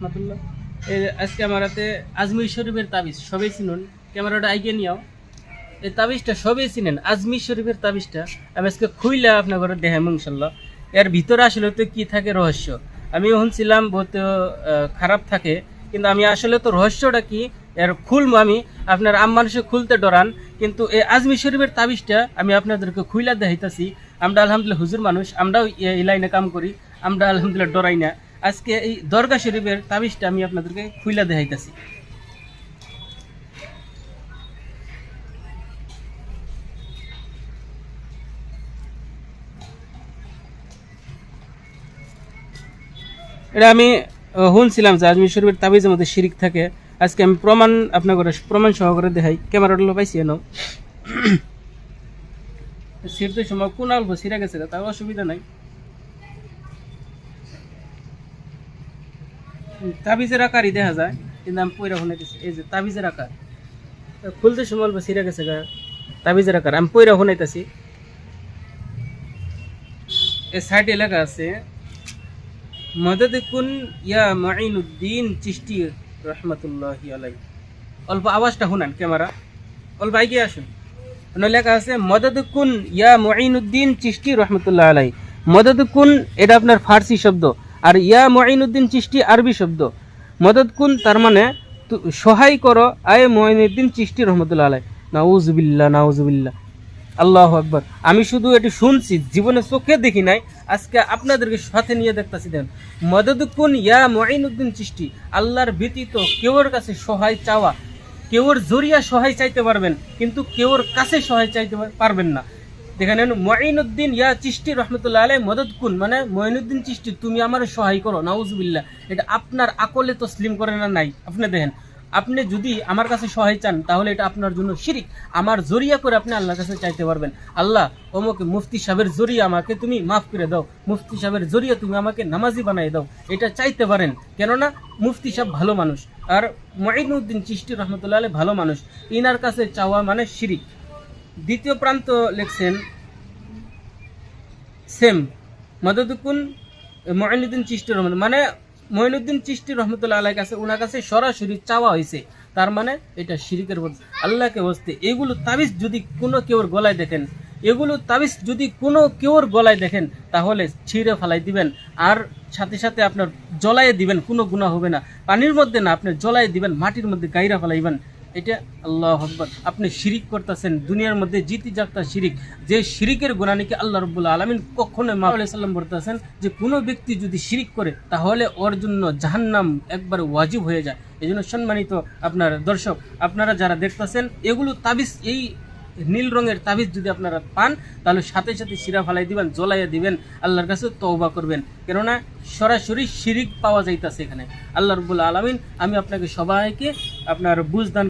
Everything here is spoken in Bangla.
রহমতুল্লাহ। এই আজ ক্যামেরাতে আজমির শরীফের তাবিজ, সবাই চিনুন। ক্যামেরাটা আইগে নিও এই তাবিজটা সবাই চিনেন, আজমির শরীফের তাবিজটা। আমি আজকে খুইলা আপনার ঘরে দেখাম ইনশাল্লাহ এর ভিতরে আসলে তো কি থাকে রহস্য? আমি শুনছিলাম বহুত খারাপ থাকে, কিন্তু আমি আসলে তো রহস্যটা কি? এর খুলবো আমি। আপনার আম মানুষে খুলতে ডরান, কিন্তু এই আজমির শরীফের তাবিজটা আমি আপনাদেরকে খুইলা দেখাইতেছি। আমরা আলহামদুলিল্লাহ হুজুর মানুষ, আমরাও এই লাইনে কাম করি। আমরা আলহামদুলিল্লাহ ডরাই না। আজকে এই দরগা শরীফের তাবিজটা আমি আপনাদেরকে খুইলা দেখাইতেছি। এটা আমি শুনছিলাম যে আজমির শরীফের তাবিজের মধ্যে শিরিক থাকে। আজকে আমি প্রমাণ আপনার প্রমাণ সহকারে দেখাই। ক্যামেরাটা পাইছি এনো। সিট তো সময় কোন অল্প সিরা গেছে তার অসুবিধা নাই। তাবিজের আকারই দেখা যায়, কিন্তু আমি পয়রা শুনে দিচ্ছি এই যে তাবিজের আকার। খুলতে সময় অল্প সিরা গেছে গা, তাবিজের আকার, আমি পয়রা শুনাইতেছি। এই সাইডে লেখা আছে মদদ কুন ইয়া মাইনুদ্দিন চিষ্টি রহমতুল্লাহ আলাই অল্প আওয়াজটা শুনান ক্যামেরা। অল্প আগে আসুন। লেখা আছে মদদ কুন ইয়া মঈনুদ্দিন চিষ্টি রহমতুল্লাহ আলাই মদদ কুন এটা আপনার ফার্সি শব্দ। আর ইয়া মঈনুদ্দিন চিষ্টি আরবি শব্দ। মদদ কুন, তার মানে সহায় করো, আয় মঈনুদ্দিন চিষ্টি রহমতুল্লাহ আলাই নাউজুবিল্লাহ নাউজুবিল্লাহ। আল্লাহ আকবর। আমি শুধু এটি শুনছি, জীবনে চোখে দেখি নাই, আজকে আপনাদেরকে সাথে নিয়ে দেখতেছি দেন মদদকুন ইয়া মঈনুদ্দিন চিষ্টি, আল্লাহর ব্যতীত কেউর কাছে সহায় চাওয়া, কেউর জরিয়া সহায় চাইতে পারবেন, কিন্তু কেউর কাছে সহায় চাইতে পারবেন না। দেখেন মঈনুদ্দিন ইয়া চিষ্টি রহমতুল্লাহ আলাই মদদকুন মানে মঈনুদ্দিন চিষ্টি, তুমি আমার সহায় করো, নাউজুবিল্লাহ। এটা আপনার আকলে তসলিম করে না নাই? আপনি দেখেন, আপনি যদি আমার কাছে সহায় চান, তাহলে এটা আপনার জন্য শিরিক। আমার জরিয়া করে আপনি আল্লাহর কাছে চাইতে পারবেন। আল্লাহ ওমকে মুফতি সাহেবের জরিয়া আমাকে তুমি মাফ করে দাও। মুফতি সাহেবের জরিয়া তুমি আমাকে নামাজি বানাই দাও। এটা চাইতে পারেন। কেননা, মুফতি সাহেব ভালো মানুষ, আর মঈনুদ্দিন চিষ্টি রহমতুল্লাহ ভালো মানুষ। ইনার কাছে চাওয়া মানে শিরিক। দ্বিতীয় প্রান্ত লিখছেন সেম মদদুকুন মঈনুদ্দিন চিষ্টি রহমত মানে মঈনুদ্দিন চিষ্টি রহমতুল্লাহ আল্লাহ কাছে ওনার কাছে সরাসরি চাওয়া হয়েছে। তার মানে এটা শিরিকের বস্তু আল্লাহকে বসতে। এগুলো তাবিজ যদি কোনো কেউর গলায় দেখেন, এগুলো তাবিজ যদি কোনো কেউর গলায় দেখেন, তাহলে ছিঁড়ে ফেলাই দিবেন। আর সাথে সাথে আপনার জলায়ে দিবেন, কোনো গুণা হবে না। পানির মধ্যে না, আপনি জলায়ে দিবেন, মাটির মধ্যে গাইরা ফেলাইবেন। এটা আল্লাহ আকবর। আপনি শিরিক করতেছেন, দুনিয়ার মধ্যে জিতি যাত্রা শিরিক। যে শিরিকের গুণানিকে আল্লাহ রব্বুল্লাহ আলমিন কখনো সাল্লাম বলতেছেন যে কোনো ব্যক্তি যদি শিরিক করে, তাহলে ওর জন্য জাহান্নাম একবার ওয়াজিব হয়ে যায়। এই জন্য সম্মানিত আপনার দর্শক, আপনারা যারা দেখতেছেন, এগুলো তাবিজ, এই নীল রঙের তাবিজ যদি আপনারা পান, তাহলে সাথে সাথে শিরা ফালাই দিবেন, জ্বলাইয়া দিবেন, আল্লাহর কাছে তওবা করবেন। কেননা সরাসরি শিরিক পাওয়া যাইতাছে এখানে। আল্লাহ রব্বুল আলমিন, আমি আপনাকে সবাইকে আপনার বুঝদান